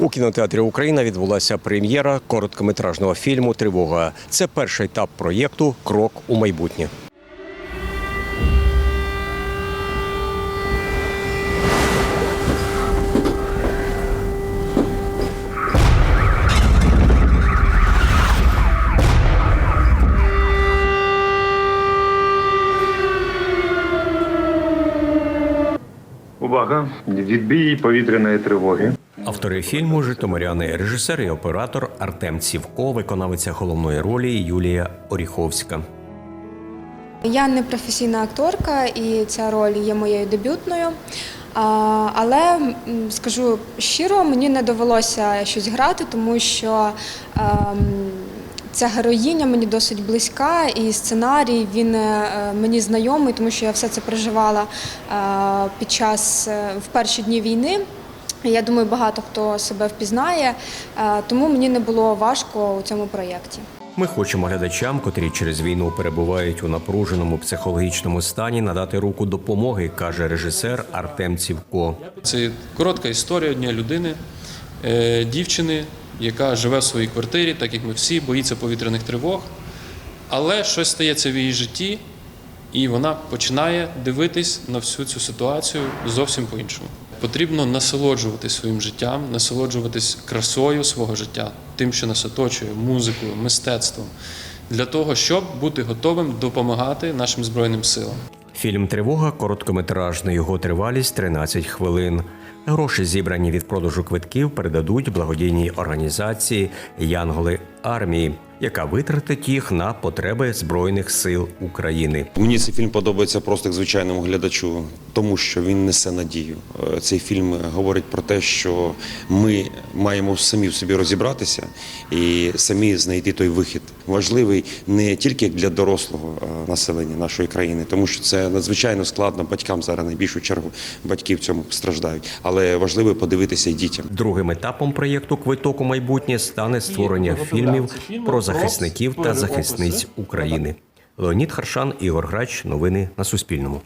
У кінотеатрі Україна відбулася прем'єра короткометражного фільму Тривога. Це перший етап проєкту Крок у майбутнє. Увага! Відбій повітряної тривоги. Автори фільму Житомиряни, режисер і оператор Артем Цівко, виконавиця головної ролі Юлія Оріховська. Я не професійна акторка, і ця роль є моєю дебютною. Але скажу щиро, мені не довелося щось грати, тому що ем, ця героїня мені досить близька, і сценарій він е, мені знайомий, тому що я все це переживала е, під час е, в перші дні війни. Я думаю, багато хто себе впізнає, е, тому мені не було важко у цьому проєкті. Ми хочемо глядачам, котрі через війну перебувають у напруженому психологічному стані, надати руку допомоги, каже режисер Артем Цівко. Це коротка історія однієї людини, е, дівчини, яка живе в своїй квартирі, так як ми всі, боїться повітряних тривог. Але щось стається в її житті, і вона починає дивитись на всю цю ситуацію зовсім по-іншому. Потрібно насолоджуватись своїм життям, насолоджуватись красою свого життя, тим, що нас оточує, музикою, мистецтвом, для того, щоб бути готовим допомагати нашим Збройним силам. Фільм Тривога короткометражний. Його тривалість 13 хвилин. Гроші, зібрані від продажу квитків, передадуть благодійній організації Янголи армії, яка витратить їх на потреби Збройних сил України. Мені цей фільм подобається просто як звичайному глядачу, тому що він несе надію. Е, Цей фільм говорить про те, що ми маємо самі в собі розібратися і самі знайти той вихід. Важливий не тільки для дорослого е, населення нашої країни, тому що це надзвичайно складно батькам зараз найбільшу чергу батьки в цьому страждають, але важливо подивитися і дітям. Другим етапом проєкту Квиток у майбутнє стане створення фільмів про захисників та захисниць України. Леонід Харшан, Ігор Грач. Новини на Суспільному.